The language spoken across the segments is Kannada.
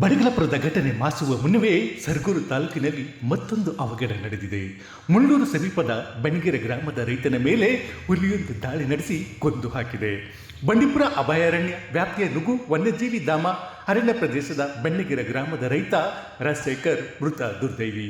ಬಡಗಲಪುರದ ಘಟನೆ ಮಾಸುವ ಮುನ್ನವೇ ಸರ್ಗೂರು ತಾಲೂಕಿನಲ್ಲಿ ಮತ್ತೊಂದು ಅವಘಡ ನಡೆದಿದೆ. ಮುಳ್ಳೂರು ಸಮೀಪದ ಬಣಿಗೆರೆ ಗ್ರಾಮದ ರೈತನ ಮೇಲೆ ಹುಲಿಯೊಂದು ದಾಳಿ ನಡೆಸಿ ಕೊಂದು ಹಾಕಿದೆ. ಬಂಡೀಪುರ ಅಭಯಾರಣ್ಯ, ವ್ಯಾಪ್ತಿಯ ನುಗು, ವನ್ಯಜೀವಿ ಧಾಮ, ಅರಣ್ಯ ಪ್ರದೇಶದ ಬೆಣ್ಣೆಗೆರೆ ಗ್ರಾಮದ ರೈತ ರಾಜಶೇಖರ್ ಮೃತ ದುರ್ದೈವಿ.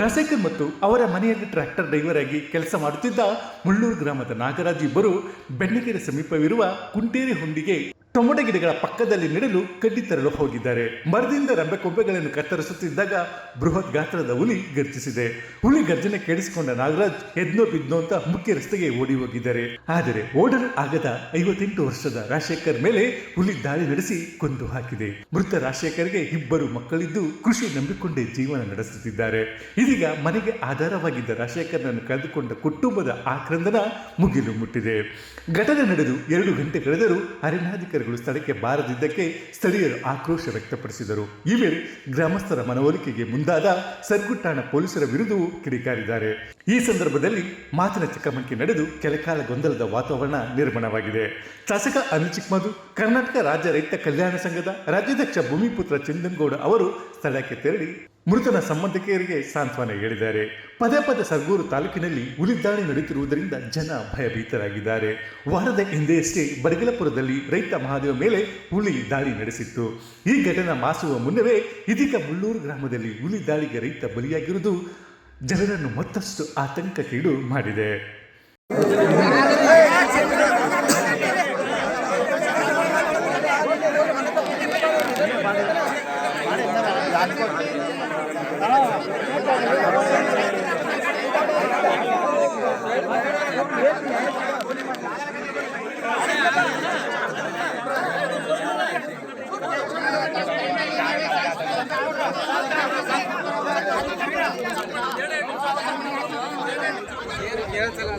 ರಾಜಶೇಖರ್ ಮತ್ತು ಅವರ ಮನೆಯಲ್ಲಿ ಟ್ರ್ಯಾಕ್ಟರ್ ಡ್ರೈವರ್ ಆಗಿ ಕೆಲಸ ಮಾಡುತ್ತಿದ್ದ ಮುಳ್ಳೂರು ಗ್ರಾಮದ ನಾಗರಾಜ್ ಇಬ್ಬರು ಬೆಣ್ಣೆಕೆರೆ ಸಮೀಪವಿರುವ ಕುಂಟೇರಿ ಹುಂಡಿಗೆ ಟೊಮೊಟೊ ಗಿಡಗಳ ಪಕ್ಕದಲ್ಲಿ ನೆಡಲು ಕಡ್ಡಿ ತರಲು ಹೋಗಿದ್ದಾರೆ. ಮರದಿಂದ ರಂಬೆ ಕೊಬ್ಬೆಗಳನ್ನು ಕತ್ತರಿಸುತ್ತಿದ್ದಾಗ ಬೃಹತ್ ಗಾತ್ರದ ಹುಲಿ ಗರ್ಜಿಸಿದೆ. ಹುಲಿ ಗರ್ಜನೆ ಕೇಳಿಸಿಕೊಂಡ ನಾಗರಾಜ್ ಎದ್ನೋ ಬಿದ್ನೋ ಅಂತ ಮುಖ್ಯ ರಸ್ತೆಗೆ ಓಡಿ ಹೋಗಿದ್ದಾರೆ. ಆದರೆ ಓಡಲು ಆಗದ ಐವತ್ತೆಂಟು ವರ್ಷದ ರಾಜಶೇಖರ್ ಮೇಲೆ ಹುಲಿ ದಾಳಿ ನಡೆಸಿ ಕೊಂದು ಹಾಕಿದೆ. ಮೃತ ರಾಜಶೇಖರ್ಗೆ ಇಬ್ಬರು ಮಕ್ಕಳಿದ್ದು ಕೃಷಿ ನಂಬಿಕೊಂಡೇ ಜೀವನ ನಡೆಸುತ್ತಿದ್ದಾರೆ. ಇದೀಗ ಮನೆಗೆ ಆಧಾರವಾಗಿದ್ದ ರಾಜಶೇಖರನನ್ನು ಕಳೆದುಕೊಂಡ ಕುಟುಂಬದ ಆಕ್ರಂದನ ಮುಗಿಲು ಮುಟ್ಟಿದೆ. ಘಟನೆ ನಡೆದು ಎರಡು ಗಂಟೆ ಕಳೆದರೂ ಅರಣ್ಯಾಧಿಕಾರಿಗಳು ಸ್ಥಳಕ್ಕೆ ಬಾರದಿದ್ದಕ್ಕೆ ಸ್ಥಳೀಯರು ಆಕ್ರೋಶ ವ್ಯಕ್ತಪಡಿಸಿದರು. ಈ ವೇಳೆ ಗ್ರಾಮಸ್ಥರ ಮನವೊಲಿಕೆಗೆ ಮುಂದಾದ ಸರ್ಗುಟ್ಟಾಣ ಪೊಲೀಸರ ವಿರುದ್ಧವೂ ಕಿಡಿಕಾರಿದ್ದಾರೆ. ಈ ಸಂದರ್ಭದಲ್ಲಿ ಮಾತಿನ ಚಕಮಕಿ ನಡೆದು ಕೆಲಕಾಲ ಗೊಂದಲದ ವಾತಾವರಣ ನಿರ್ಮಾಣವಾಗಿದೆ. ಶಾಸಕ ಅನಿಲ್ ಚಿಕ್ಮಧು ಕರ್ನಾಟಕ ರಾಜ್ಯ ರೈತ ಕಲ್ಯಾಣ ಸಂಘದ ರಾಜ್ಯಾಧ್ಯಕ್ಷ ಭೂಮಿಪುತ್ರ ಚಂದನ್ಗೌಡ ಅವರು ಸ್ಥಳಕ್ಕೆ ತೆರಳಿ ಮೃತನ ಸಂಬಂಧಿಕರಿಗೆ ಸಾಂತ್ವನ ಹೇಳಿದ್ದಾರೆ. ಪದೇ ಪದೇ ಸರ್ಗೂರು ತಾಲೂಕಿನಲ್ಲಿ ಹುಲಿ ದಾಳಿ ನಡೆಯುತ್ತಿರುವುದರಿಂದ ಜನ ಭಯಭೀತರಾಗಿದ್ದಾರೆ. ವಾರದ ಹಿಂದೆಯಷ್ಟೇ ಬಡಗಲಪುರದಲ್ಲಿ ರೈತ ಮಹಾದೇವ ಮೇಲೆ ಹುಲಿ ದಾಳಿ ನಡೆಸಿತ್ತು. ಈ ಘಟನೆ ಮಾಸುವ ಮುನ್ನವೇ ಇದೀಗ ಮುಳ್ಳೂರು ಗ್ರಾಮದಲ್ಲಿ ಹುಲಿ ದಾಳಿಗೆ ರೈತ ಬಲಿಯಾಗಿರುವುದು ಜನರನ್ನು ಮತ್ತಷ್ಟು ಆತಂಕಕ್ಕೀಡು ಮಾಡಿದೆ. चला